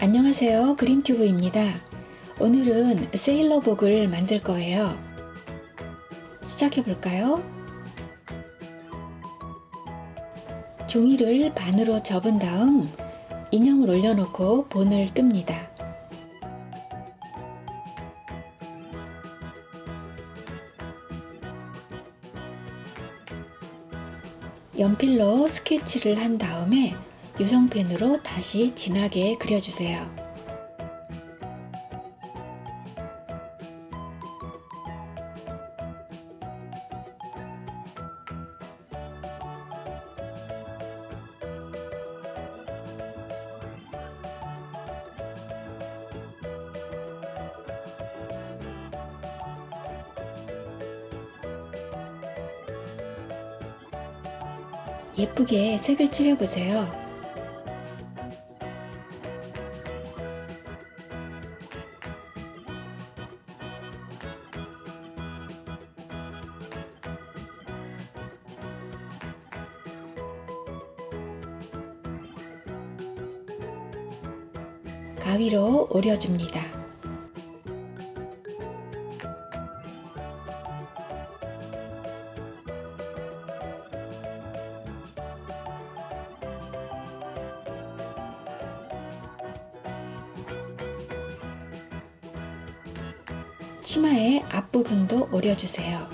안녕하세요. 그림튜브입니다. 오늘은 세일러복을 만들 거예요. 시작해 볼까요? 종이를 반으로 접은 다음 인형을 올려놓고 본을 뜹니다. 연필로 스케치를 한 다음에 유성펜으로 다시 진하게 그려주세요. 예쁘게 색을 칠해보세요. 가위로 오려줍니다. 치마의 앞부분도 오려주세요.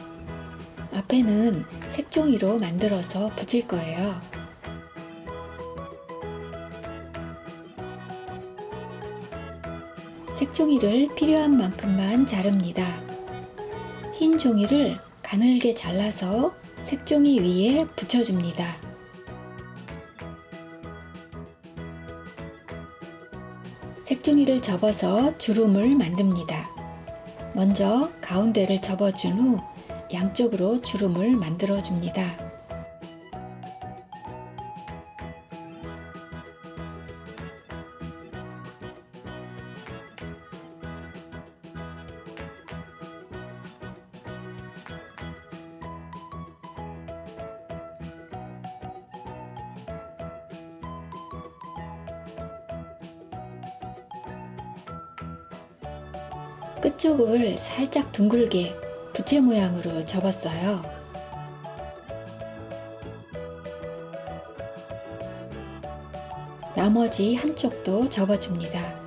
앞에는 색종이로 만들어서 붙일 거예요. 색종이를 필요한 만큼만 자릅니다. 흰 종이를 가늘게 잘라서 색종이 위에 붙여줍니다. 색종이를 접어서 주름을 만듭니다. 먼저 가운데를 접어준 후 양쪽으로 주름을 만들어 줍니다. 끝쪽을 살짝 둥글게 부채 모양으로 접었어요. 나머지 한쪽도 접어줍니다.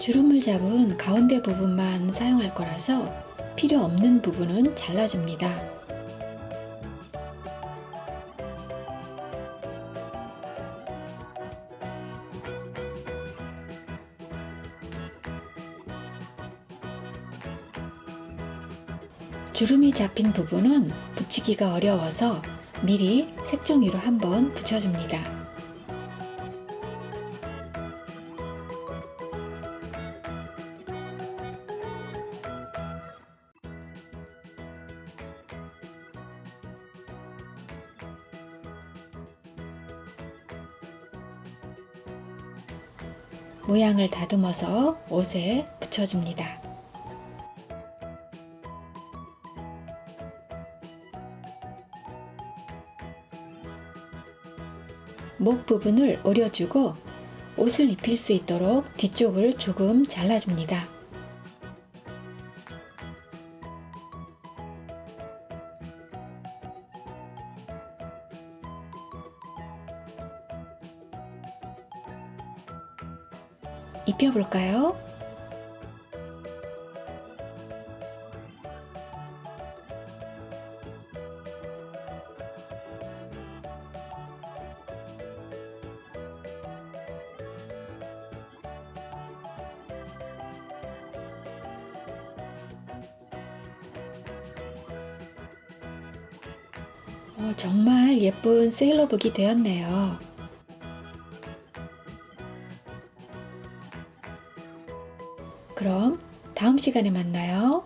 주름을 잡은 가운데 부분만 사용할 거라서 필요 없는 부분은 잘라줍니다. 주름이 잡힌 부분은 붙이기가 어려워서 미리 색종이로 한번 붙여줍니다. 모양을 다듬어서 옷에 붙여줍니다. 목 부분을 오려주고 옷을 입힐 수 있도록 뒤쪽을 조금 잘라줍니다. 입혀볼까요? 어, 정말 예쁜 세일러복이 되었네요. 그럼 다음 시간에 만나요.